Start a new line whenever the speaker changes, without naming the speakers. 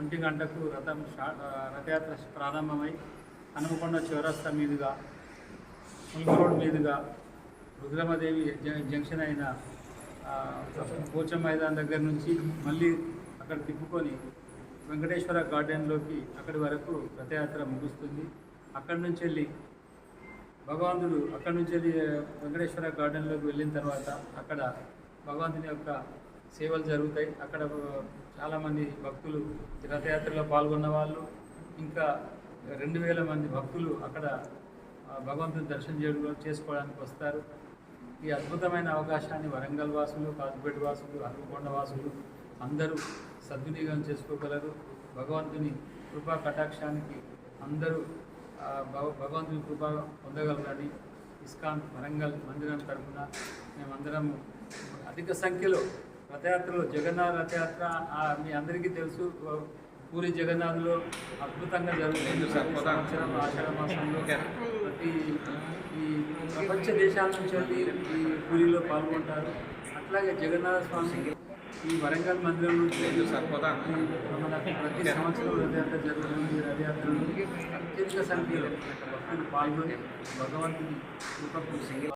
ఒంటి గంటకు రథం రథయాత్ర ప్రారంభమై హనుమకొండ చౌరస్తా మీదుగా ముల్క్ రోడ్ మీదుగా రుద్రమదేవి జంక్షన్ అయిన ఆ, మైదాన్ దగ్గర నుంచి మళ్ళీ అక్కడ తిప్పుకొని వెంకటేశ్వర గార్డెన్లోకి అక్కడి వరకు రథయాత్ర ముగుస్తుంది. అక్కడి నుంచి వెళ్ళి భగవంతుడు అక్కడి నుంచి వెళ్ళి వెంకటేశ్వర గార్డెన్లోకి వెళ్ళిన తర్వాత అక్కడ భగవంతుని యొక్క సేవలు జరుగుతాయి. అక్కడ చాలామంది భక్తులు రథయాత్రలో పాల్గొన్న వాళ్ళు ఇంకా రెండు వేల మంది భక్తులు అక్కడ భగవంతుని దర్శనం చేయడం చేసుకోవడానికి వస్తారు. ఈ అద్భుతమైన అవకాశాన్ని వరంగల్ వాసులు కాజుపేట వాసులు హనుమకొండ వాసులు అందరూ సద్వినియోగం చేసుకోగలరు. భగవంతుని కృపా కటాక్షానికి అందరూ భగవంతుని కృప పొందగలరని ఇస్కాన్ వరంగల్ మందిరం తరఫున మేమందరము అధిక సంఖ్యలో రథయాత్రలో జగన్నాథ రథయాత్ర మీ అందరికీ తెలుసు పూరి జగన్నాథ్లో అద్భుతంగా జరుగుతుంది. సంవత్సరం ఆషాఢ మాసంలో ప్రతి ఈ ప్రపంచ దేశాల నుంచి వెళ్ళి ఈ పూరిలో పాల్గొంటారు. అట్లాగే జగన్నాథ స్వామి ఈ వరంగల్ మందిరం నుంచి ప్రతి సంవత్సరం రథయాత్ర జరుగుతుంది. రథయాత్రలో అత్యధిక సంఖ్యలో భక్తులు పాల్గొని భగవంతుని కృపకు